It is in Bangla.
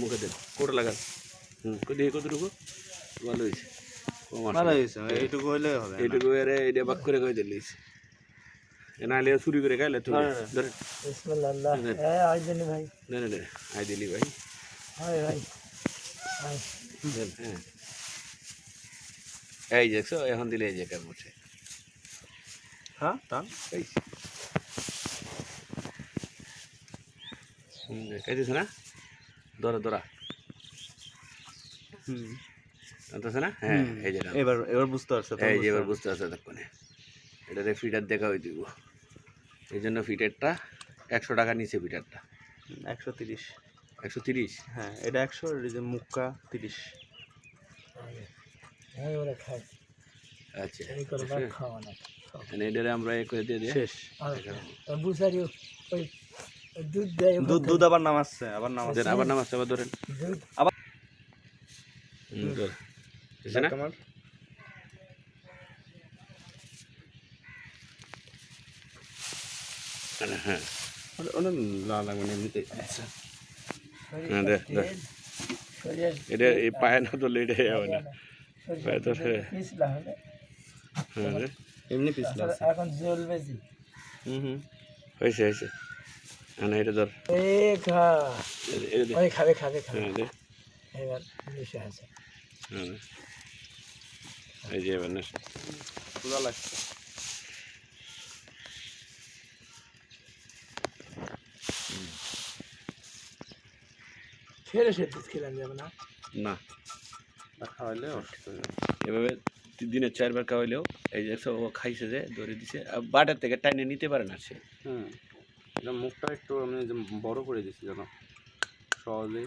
মুখে দেন কোটা লাগান হুম দিয়ে কতটুকু ভালো হয়েছে ভালো হয়েছে এইটুকু হইলে হবে এইটুকু এর এটা বাক করে কই দিলিস নাহলে চুরি করে খাইলে তুমি। না, না, না। ধরে। বিসমিল্লাহ হ্যাঁ আজ দিন ভাই। না না না আই দিলি ভাই। হয় ভাই। হ্যাঁ। এই দেখছ এখন দিলে এই যে কেমন উঠে হ্যাঁ টান এই খাইতেছে না? দরা দরা হুম। না? হ্যাঁ এই যে এবার এবার বুঝতে পারছ এই যে এবার বুঝতে পারছ তখন এটাতে ফিটার দেখা হয়ে দিব। এই জন্য ফিটারটা একশো টাকা নিচে ফিটারটা। একশো তিরিশ। একশো তিরিশ? হ্যাঁ এটা একশো মুক্কা তিরিশ। আচ্ছা মানে এটারে আমরা এ করে দিয়ে দিই। শেষ। ওই দুধ দুধ আবার নামাচ্ছে আবার নামাচ্ছে দেন আবার নামাজ আবার ধরেন। দুধ। হুম, ধর। হয়েছে হ্যাঁ লাল লাগবে এমনিতে হ্যাঁ, দে, দে। এটা এই পায়ে না ধরলে এটা হবে না। পায়ে হ্যাঁ। এমনি পিছলা এখন জ্বলবে হুম হুম। হয়েছে হয়েছে। হ্যাঁ না, এটা ধর। খাবে খাবে খাবে হ্যাঁ এবার বসে আছে। হ্যাঁ এই যে এবার না ক্ষুধা লাগছে ফেরে সে দুধ খেলাম যাবে না? খাওয়াইলে এভাবে দিনে চারবার খাওয়াইলেও এই যে ও খাইছে যে ধরে দিছে। আর বাটার থেকে টাইনে নিতে পারে না সে। হুম। মুখটা একটু আমি বড় করে দিচ্ছি যেন সহজেই।